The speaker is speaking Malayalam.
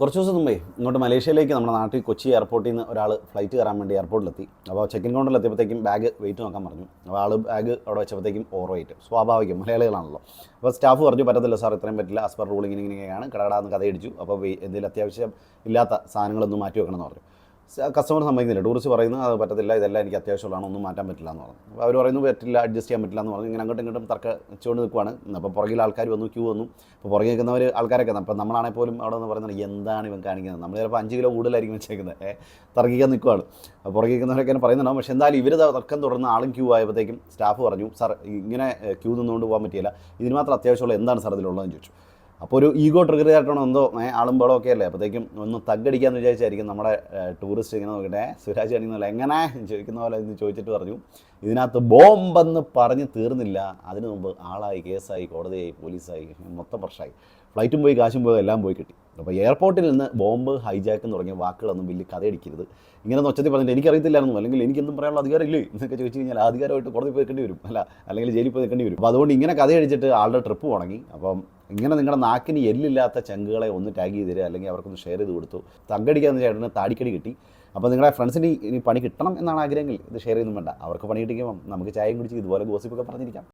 കുറച്ച് ദിവസം മുമ്പേ ഇങ്ങോട്ട് മലേഷ്യയിലേക്ക് നമ്മുടെ നാട്ടിൽ കൊച്ചി എയർപോർട്ടിൽ നിന്ന് ഒരാൾ ഫ്ലൈറ്റ് കയറാൻ വേണ്ടി എയർപോർട്ടിലെത്തി അപ്പോൾ ചെക്കിൻ കൗണ്ടറിൽ എത്തിയപ്പോഴത്തേക്കും ബാഗ് വെയിറ്റ് നോക്കാൻ പറഞ്ഞു. അപ്പോൾ ആൾ ബാഗ് അവിടെ വെച്ചപ്പോഴത്തേക്കും ഓവർ വെയിറ്റ് സ്വാഭാവികം മലയാളികളാണല്ലോ. അപ്പോൾ സ്റ്റാഫ് പറഞ്ഞു പറ്റത്തില്ല സാർ ഇത്രയും പറ്റില്ല. ആസ് പെർ റൂളിങ് ഇങ്ങനെയാണ് കടകടാന്ന് കഥയടിച്ചു. അപ്പോൾ എന്തെങ്കിലും അത്യാവശ്യം ഇല്ലാത്ത സാധനങ്ങളൊന്നും മാറ്റി വെക്കണമെന്ന് പറഞ്ഞു. കസ്റ്റമർ സമ്മതിക്കുന്നില്ല. ടൂറിസ്റ്റ് പറയുന്നു അത് പറ്റത്തില്ല ഇതെല്ലാം എനിക്ക് അത്യാവശ്യമുള്ളതാണ് ഒന്നും മാറ്റാൻ പറ്റില്ല എന്ന് പറഞ്ഞു. അവർ പറയുന്നു പറ്റില്ല അഡ്ജസ്റ്റ് ചെയ്യാൻ പറ്റില്ല എന്ന് പറഞ്ഞു. ഇങ്ങനെ അങ്ങോട്ടും ഇങ്ങോട്ടും തർക്ക വെച്ചുകൊണ്ട് നിൽക്കുവാണ്. അപ്പോൾ പുറകിൽ ആൾക്കാർ വന്നു ക്യൂ വന്നു. അപ്പോൾ പുറകിൽ നിൽക്കുന്നവർ ആൾക്കാരൊക്കെ അപ്പോൾ നമ്മളാണെങ്കിൽ പോലും അവിടെ നിന്ന് പറയുന്നത് എന്താണ് ഇവൻ കാണിക്കുന്നത്? നമ്മൾ ചിലപ്പോൾ അഞ്ച് കിലോ കൂടുതലായിരിക്കും വെച്ചേക്കുന്നത് തർക്കിക്കാൻ നിൽക്കുവാണ്. അപ്പോൾ പുറകിൽ നിൽക്കുന്നവരൊക്കെ പറയുന്നുണ്ടാവും. പക്ഷേ എന്തായാലും ഇവർ തർക്കം തുടർന്ന് ആളും ക്യൂ ആയപ്പോഴത്തേക്കും സ്റ്റാഫ് പറഞ്ഞു സാർ ഇങ്ങനെ ക്യൂ നിന്നുകൊണ്ട് പോകാൻ പറ്റിയില്ല. ഇതിന് മാത്രം അത്യാവശ്യമുള്ള എന്താണ് സാർ ഇതിലുള്ളതെന്ന് ചോദിച്ചു. അപ്പോൾ ഒരു ഈഗോ ട്രിഗർ ആയിട്ടാണോ എന്തോ ഏ, ആളും ബഹളം ഒക്കെ അല്ലേ? അപ്പോഴത്തേക്കും ഒന്ന് തగ్గടിക്കാന്ന് വിചാരിച്ചായിരിക്കും നമ്മുടെ ടൂറിസ്റ്റ് ഇങ്ങനെ നോക്കട്ടെ. സുരാജ് കാണിക്കുന്നില്ല എങ്ങനെ? ചോദിക്കുന്ന പോലെ ഇന്ന് ചോദിച്ചിട്ട് പറഞ്ഞു. ഇതിനകത്ത് ബോംബെന്ന് പറഞ്ഞ് തീർന്നില്ല. അതിനു മുമ്പ് ആളായി കേസായി കോടതിയായി പോലീസായി മൊത്തം പ്രശ്നമായി. ഫ്ലൈറ്റും പോയി കാശും പോയി എല്ലാം പോയി കിട്ടി. അപ്പോൾ എയർപോർട്ടിൽ നിന്ന് ബോംബ് ഹൈജാക്ക് തുടങ്ങിയ വാക്കുകളൊന്നും വലിയ കഥയടിക്കരുത്. ഇങ്ങനെ ഒച്ചത്തിൽ പറഞ്ഞിട്ട് എനിക്കറിയത്തില്ലായിരുന്നു. അല്ലെങ്കിൽ എനിക്കൊന്നും പറയാനുള്ള അധികാരം ഇല്ലേ എന്നൊക്കെ ചോദിച്ചു കഴിഞ്ഞാൽ അധികാരമായിട്ട് കോടതി പോയി നിൽക്കേണ്ടി വരും. അല്ല അല്ലെങ്കിൽ ജയിലിൽ പോയി നിൽക്കേണ്ടി വരും. അപ്പോൾ അതുകൊണ്ട് ഇങ്ങനെ കഥയടിച്ചിട്ട് ആളുടെ ട്രിപ്പ് തുടങ്ങി അപ്പം ഇങ്ങനെ നിങ്ങളുടെ നാക്കിന് എല്ലില്ലാത്ത ചങ്കുകളെ ഒന്ന് ടാഗ് ചെയ്ത് തരിക അല്ലെങ്കിൽ അവർക്കൊന്ന് ഷെയർ ചെയ്ത് കൊടുത്തു. തങ്കടിക്കാന്ന് ചേട്ടന് താടിക്കടി കിട്ടി. അപ്പോൾ നിങ്ങളുടെ ഫ്രണ്ട്സിന് ഇനി പണി കിട്ടണം എന്നാണ് ആഗ്രഹമെങ്കിൽ ഇത് ഷെയർ ചെയ്യുന്നും വേണ്ട. അവർക്ക് പണി കിട്ടിക്കുമ്പം നമുക്ക് ചായയും കുടിച്ച് ഇതുപോലെ ഗോസിപ്പൊക്കെ പറഞ്ഞിരിക്കാം.